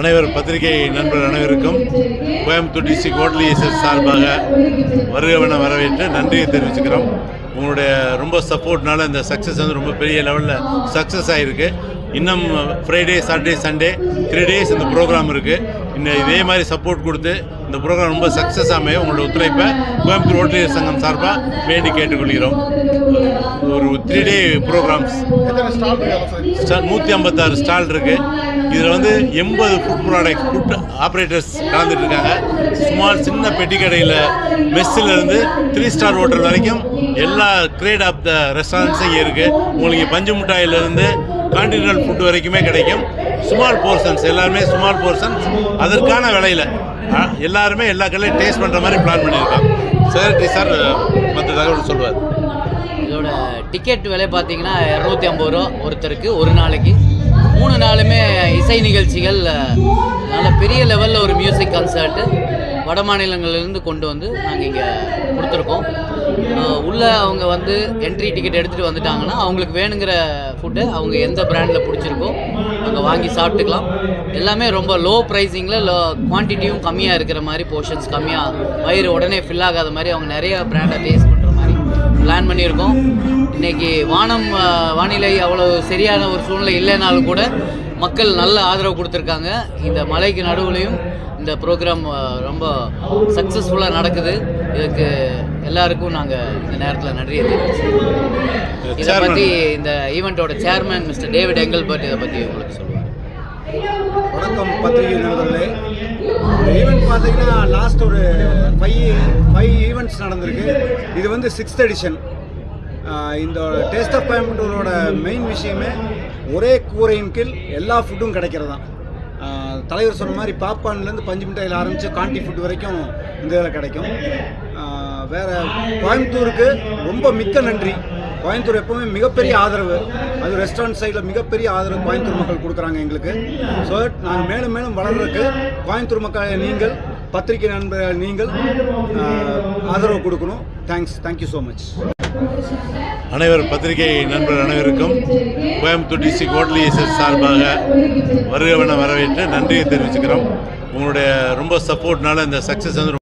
அனைவர் பத்திரிகை நண்பர் அனைவருக்கும் கோயம்புத்தூர் டிஸ்ட்ரிக் ஹோட்டல் ஈசர் சார்பாக வருகவன வரவேற்று நன்றியை தெரிவிச்சுக்கிறோம். உங்களுடைய ரொம்ப சப்போர்ட்னால இந்த சக்ஸஸ் வந்து ரொம்ப பெரிய லெவலில் சக்ஸஸ் ஆகிருக்கு இன்னும் Friday Saturday Sunday three days இந்த ப்ரோக்ராம் இருக்குது இன்னும் இதே மாதிரி சப்போர்ட் கொடுத்து இந்த ப்ரோக்ராம் ரொம்ப சக்ஸஸ் அமைய உங்களோட ஒத்துழைப்பை கோயம்புத்தூர் ஹோட்டலியர் சங்கம் சார்பாக வேண்டி கேட்டுக்கொள்கிறோம். ஒரு த்ரீ டே ப்ரோக்ராம்ஸ் நூற்றி ஐம்பத்தாறு ஸ்டால் இருக்கு. இதில் வந்து எண்பது ஃபுட் ப்ராடக்ட் ஃபுட் ஆப்ரேட்டர்ஸ் கலந்துட்டு இருக்காங்க சுமார் சின்ன பெட்டி கடையில் மெஸ்ஸிலிருந்து த்ரீ ஸ்டார் ஹோட்டல் வரைக்கும் எல்லா கிரேட் ஆஃப் த ரெஸ்டாரண்ட்ஸும் இங்கே இருக்குது உங்களுக்கு பஞ்சு மிட்டாயிலிருந்து கான்டினல் ஃபுட் வரைக்குமே கிடைக்கும். ஸ்மால் போர்ஷன்ஸ் எல்லாருமே ஸ்மால் போர்ஷன்ஸ் அதற்கான விலையில் எல்லாருமே எல்லா கடையிலையும் டேஸ்ட் பண்ணுற மாதிரி பிளான் பண்ணியிருக்கோம் செக்ரட்டரி சார் மற்ற தகவல் சொல்லுவார். இதோட டிக்கெட் விலை பார்த்தீங்கன்னா இரநூத்தி ஐம்பது ரூபா. ஒருத்தருக்கு ஒரு நாளைக்கு மூணு நாளுமே இசை நிகழ்ச்சிகள் நல்ல பெரிய லெவலில் ஒரு மியூசிக் கன்சர்ட்டு வட மாநிலங்கள்லேருந்து கொண்டு வந்து நாங்கள் இங்கே கொடுத்துருக்கோம். உள்ளே உள்ள அவங்க வந்து என்ட்ரி டிக்கெட் எடுத்துகிட்டு வந்துட்டாங்கன்னா அவங்களுக்கு வேணுங்கிற ஃபுட்டை அவங்க எந்த பிராண்டில் பிடிச்சிருக்கோ அங்கே வாங்கி சாப்பிட்டுக்கலாம். எல்லாமே ரொம்ப லோ ப்ரைஸிங்கில் லோ குவான்டிட்டியும் கம்மியாக இருக்கிற மாதிரி போர்ஷன்ஸ் கம்மியாக வயிறு உடனே ஃபில் ஆகாத மாதிரி அவங்க நிறைய பிராண்டை டேஸ்ட் பண்ணுற பிளான் பண்ணியிருக்கோம். இன்னைக்கு வானம் வானிலை அவ்வளோ சரியான ஒரு சூழ்நிலை இல்லைனாலும் கூட மக்கள் நல்ல ஆதரவு கொடுத்துருக்காங்க. இந்த மலைக்கு நடுவுலையும் இந்த ப்ரோக்ராம் ரொம்ப சக்ஸஸ்ஃபுல்லாக நடக்குது. இதுக்கு எல்லாருக்கும் நாங்கள் இந்த நேரத்தில் நன்றியை தெரிவிச்சுக்கிறோம். இதை. பற்றி இந்த ஈவெண்ட்டோட சேர்மன் மிஸ்டர் டேவிட் எங்கல்பர்ட் இதை பற்றி உங்களுக்கு சொல்லுவார். வணக்கம் பத்திரிகை நண்பர்களே இந்த ஈவெண்ட் பார்த்தீங்கன்னா லாஸ்ட் ஒரு ஃபைவ் ஃபைவ் ஈவெண்ட்ஸ் நடந்திருக்கு. இது வந்து சிக்ஸ்த் எடிஷன் இந்த டேஸ்ட் ஆஃப் கோயம்புத்தூரோட மெயின் விஷயமே ஒரே கூரையின் கீழ் எல்லா ஃபுட்டும் கிடைக்கிறது. தான் தலைவர் சொன்ன மாதிரி பாப்கார்ன்லேருந்து பஞ்சு மிட்டாயில் ஆரம்பித்து காண்டி ஃபுட் வரைக்கும் இந்த இதில் கிடைக்கும். வேறு கோயம்புத்தூருக்கு ரொம்ப மிக்க நன்றி. கோயம்புத்தூர் எப்போவுமே மிகப்பெரிய ஆதரவு. அது ரெஸ்டாரண்ட் சைடில் மிகப்பெரிய ஆதரவு கோயம்புத்தூர் மக்கள் கொடுக்குறாங்க எங்களுக்கு. ஸோ நாங்கள் மேலும் மேலும் வளர்றதுக்கு கோயம்புத்தூர் மக்களை நீங்கள் பத்திரிகை நண்பர்கள் நீங்கள் ஆதரவு கொடுக்கணும். தேங்க்ஸ் தேங்க்யூ ஸோ மச் அனைவர் பத்திரிகை நண்பர் அனைவருக்கும் கோயம்புத்தூர் டிஸ்ட்ரிக் ஹோட்டல் சார்பாக வருகவன வரவேற்று நன்றியை தெரிவிச்சுக்கிறோம். உங்களுடைய ரொம்ப சப்போர்ட்னால இந்த சக்ஸஸ் வந்து